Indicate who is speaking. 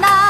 Speaker 1: 나.